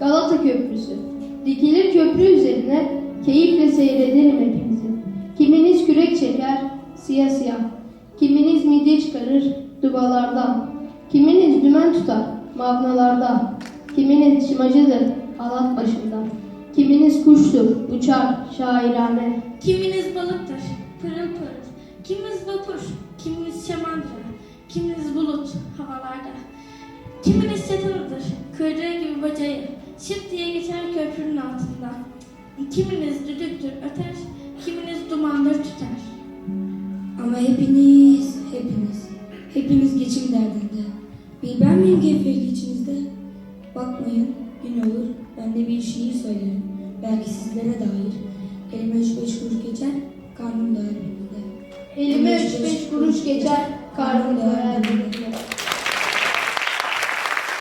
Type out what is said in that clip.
Galata Köprüsü. Dikilir köprü üzerine, keyifle seyredelim hepimizi. Kiminiz kürek çeker, siyah siyah. Kiminiz midye çıkarır, dubalardan. Kiminiz dümen tutar, mavnalarda. Kiminiz çimacıdır, halat başında. Kiminiz kuştur, uçar, şairane. Kiminiz balıktır, pırıl pırıl. Kiminiz vapur, kiminiz şamandıra, kiminiz bulut havalarda. Kiminiz çatılıdır, kırdığı gibi bacayı, şıp diye geçer köprünün altından. Kiminiz düdüktür öter, kiminiz dumandır tutar. Ama hepiniz, hepiniz, hepiniz geçim derdinde. Bir ben miyim keyifli içinizde? Bakmayın, gün olur, ben de bir şiir söylerim. Belki sizlere dair. Elime üç beş kuruş geçer, karnım doyar. Elime üç beş kuruş geçer, karnım doyar